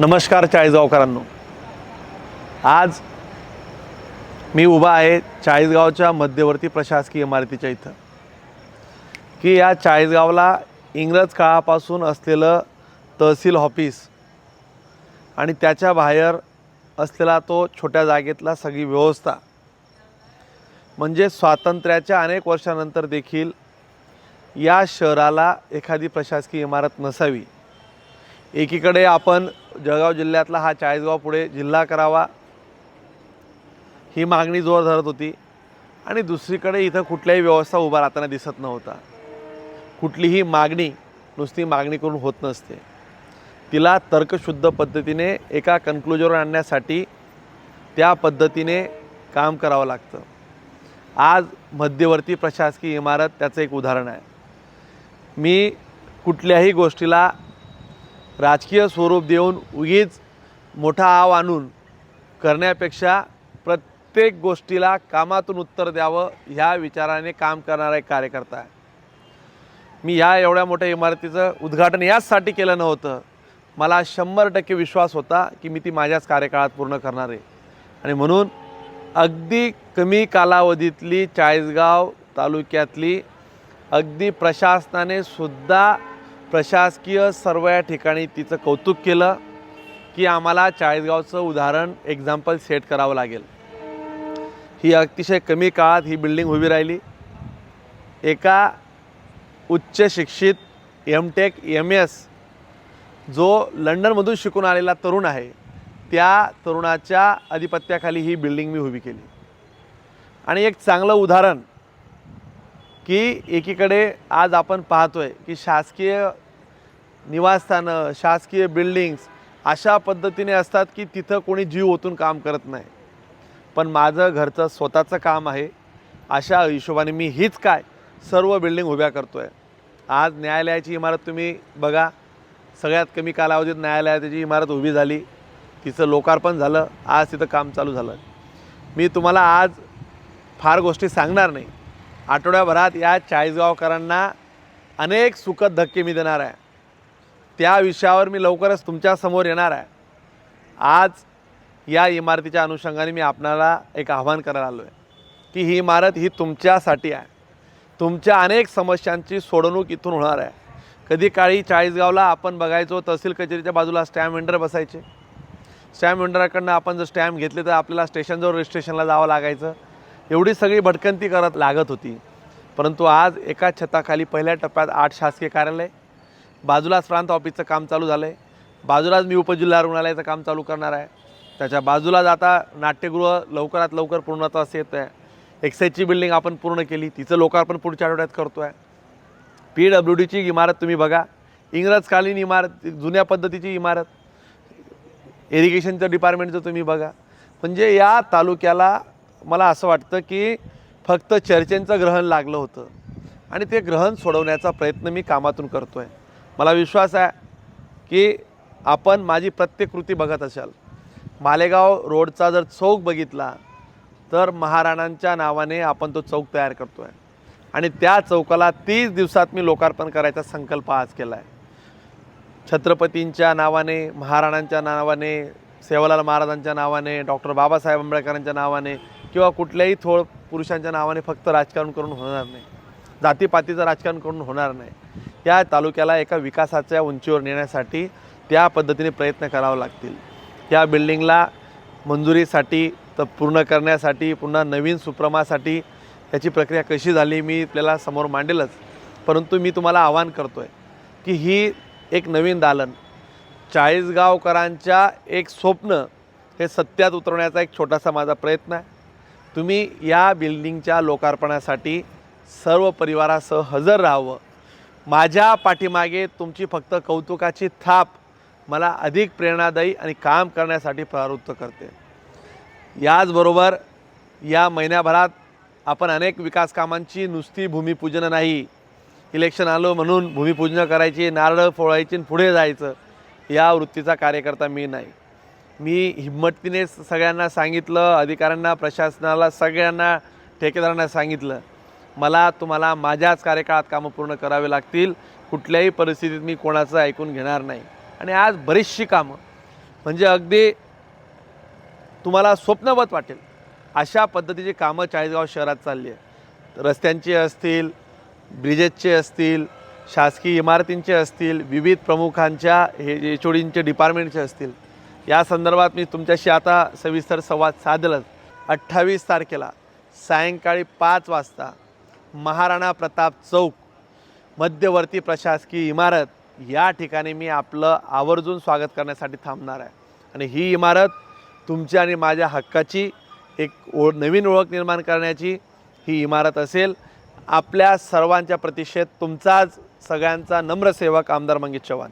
नमस्कार चाळीसगावकरांनो. आज मी उभा आहे चाळीसगावच्या मध्यवर्ती प्रशासकीय इमारतीच्या इथं. की या चाळीसगावला इंग्रज काळापासून असलेलं तहसील ऑफिस आणि त्याच्या बाहेर असलेला तो छोट्या जागेतला सगळी व्यवस्था. म्हणजे स्वातंत्र्याच्या अनेक वर्षानंतर देखील या शहराला एखादी प्रशासकीय इमारत नसावी. एकीकडे आपण जळगाव जिल्ह्यातला हा चाळीसगाव पुढे जिल्हा करावा ही मागणी जोर धरत होती. आणि दुसरीकडे इथं कुठल्याही व्यवस्था उभा राहताना दिसत नव्हता. कुठलीही मागणी नुसती मागणी करून होत नसते. तिला तर्कशुद्ध पद्धतीने एका कन्क्लुजनवर आणण्यासाठी त्या पद्धतीने काम करावं लागतं. आज मध्यवर्ती प्रशासकीय इमारत त्याचं एक उदाहरण आहे. मी कुठल्याही गोष्टीला राजकीय स्वरूप देऊन उगीच मोठा आव आणून करण्यापेक्षा प्रत्येक गोष्टीला कामातून उत्तर द्यावं ह्या विचाराने काम करणारा एक कार्यकर्ता आहे. मी ह्या एवढ्या मोठ्या इमारतीचं उद्घाटन याचसाठी केलं नव्हतं. मला शंभर टक्के विश्वास होता की मी ती माझ्याच कार्यकाळात पूर्ण करणार आहे. आणि म्हणून अगदी कमी कालावधीतली चाळीसगाव तालुक्यातली अगदी प्रशासनाने सुद्धा प्रशासकीय सर्व या ठिकाणी तिचं कौतुक केलं की आम्हाला चाळीसगावचं उदाहरण एक्झाम्पल सेट करावं लागेल. ही अतिशय कमी काळात ही बिल्डिंग उभी राहिली. एका उच्च शिक्षित एम टेक एम एस जो लंडनमधून शिकून आलेला तरुण आहे त्या तरुणाच्या आधिपत्याखाली ही बिल्डिंग मी उभी केली. आणि एक चांगलं उदाहरण की एकीकडे आज आपण पाहतोय की शासकीय निवासस्थानं शासकीय बिल्डिंग्स अशा पद्धतीने असतात की तिथं कोणी जीव ओतून काम करत नाही. पण माझं घरचं स्वतःचं काम आहे. अशा हिशोबाने मी हीच काय सर्व बिल्डिंग उभ्या करतो आहे आज न्यायालयाची इमारत तुम्ही बघा. सगळ्यात कमी कालावधीत न्यायालयाची इमारत उभी झाली. तिचं लोकार्पण झालं. आज तिथं काम चालू झालं. मी तुम्हाला आज फार गोष्टी सांगणार नाही. आठवड्याभरात या चाळीसगावकरांना अनेक सुखद धक्के मी देणार आहे. त्या विषयावर मी लवकरच तुमच्यासमोर येणार आहे. आज या इमारतीच्या अनुषंगाने मी आपणाला एक आव्हान करायला आलो आहे की ही इमारत ही तुमच्यासाठी आहे. तुमच्या अनेक समस्यांची सोडवणूक इथून होणार आहे. कधी काळी चाळीसगावला आपण बघायचो तहसील कचेरीच्या बाजूला स्टॅम्प वेंडर बसायचे. स्टॅम्प वेंडराकडनं आपण जर स्टॅम्प घेतले तर आपल्याला स्टेशनजवळ रजिस्ट्रेशनला जावं लागायचं. एवढी सगळी भटकंती करत लागत होती. परंतु आज एका छताखाली पहिल्या टप्प्यात आठ शासकीय कार्यालय बाजूलाच प्रांत ऑफिसचं काम चालू झालं आहे बाजूलाच मी उपजिल्हा रुग्णालयाचं काम चालू करणार आहे. त्याच्या बाजूलाच आता नाट्यगृह लवकरात लवकर पूर्णत्वास येत आहे. एक्साईजची बिल्डिंग आपण पूर्ण केली तिचं लोकार्पण पुढच्या आठवड्यात करतो आहे पी डब्ल्यू डीची इमारत तुम्ही बघा. इंग्रजकालीन इमारत जुन्या पद्धतीची इमारत. इरिगेशनचं डिपार्टमेंटचं तुम्ही बघा. म्हणजे या तालुक्याला मला असं वाटतं की फक्त चर्चेंचं ग्रहण लागलं होतं. आणि ते ग्रहण सोडवण्याचा प्रयत्न मी कामातून करतो आहे मला विश्वास आहे की आपण माझी प्रत्येक कृती बघत असाल. मालेगाव रोडचा जर चौक बघितला तर महाराणांच्या नावाने आपण तो चौक तयार करतो आहे आणि त्या चौकाला तीस दिवसात मी लोकार्पण करायचा संकल्प आज केला आहे छत्रपतींच्या नावाने महाराणांच्या नावाने सेवालाल महाराजांच्या नावाने डॉक्टर बाबासाहेब आंबेडकरांच्या नावाने किंवा कुठल्याही थोड पुरुषांच्या नावाने फक्त राजकारण करून होणार नाही. जातीपातीचं राजकारण करून होणार नाही. या तालुक्याला एका विकासाच्या उंचीवर नेण्यासाठी त्या पद्धतीने प्रयत्न करावे लागतील. या बिल्डिंगला मंजुरीसाठी तर पूर्ण करण्यासाठी पुन्हा नवीन सुप्रमासाठी याची प्रक्रिया कशी झाली मी आपल्याला समोर मांडेलच. परंतु मी तुम्हाला आवाहन करतो आहे की ही एक नवीन दालन चाळीसगावकरांच्या एक स्वप्न हे सत्यात उतरवण्याचा एक छोटासा माझा प्रयत्न आहे. तुम्ही या बिल्डिंगच्या लोकार्पणासाठी सर्व परिवारासह हजर राहावं. माझ्या पाठीमागे तुमची फक्त कौतुकाची थाप मला अधिक प्रेरणादायी आणि काम करण्यासाठी प्रवृत्त करते. याचबरोबर या महिन्याभरात आपण अनेक विकास कामांची नुसती भूमिपूजन नाही. इलेक्शन आलो म्हणून भूमिपूजन करायची नारळ फोळायची आणि पुढे जायचं या वृत्तीचा कार्यकर्ता मी नाही. मी हिंमतीने सगळ्यांना सांगितलं अधिकाऱ्यांना प्रशासनाला सगळ्यांना ठेकेदारांना सांगितलं. मला तुम्हाला माझ्याच कार्यकाळात कामं पूर्ण करावे लागतील. कुठल्याही परिस्थितीत मी कोणाचं ऐकून घेणार नाही. आणि आज बरीचशी कामं. म्हणजे अगदी तुम्हाला स्वप्नवत वाटेल. अशा पद्धतीची कामं चाळीसगाव शहरात चालली आहे रस्त्यांची असतील ब्रिजेसचे असतील शासकीय इमारतींचे असतील विविध प्रमुखांच्या हे एच ओ डींचे डिपार्टमेंटचे असतील या संदर्भात मी तुमच्याशी आता सविस्तर संवाद साधलाच. अठ्ठावीस तारखेला सायंकाळी पाच वाजता महाराणा प्रताप चौक मध्यवर्ती प्रशासकीय इमारत या ठिकाणी मी आपलं आवर्जून स्वागत करण्यासाठी थांबणार आहे. आणि ही इमारत तुमची आणि माझ्या हक्काची एक ओळ नवीन ओळख निर्माण करण्याची ही इमारत असेल. आपल्या सर्वांच्या प्रतीक्षेत तुमचाच सगळ्यांचा नम्र सेवक आमदार मंगेश चव्हाण.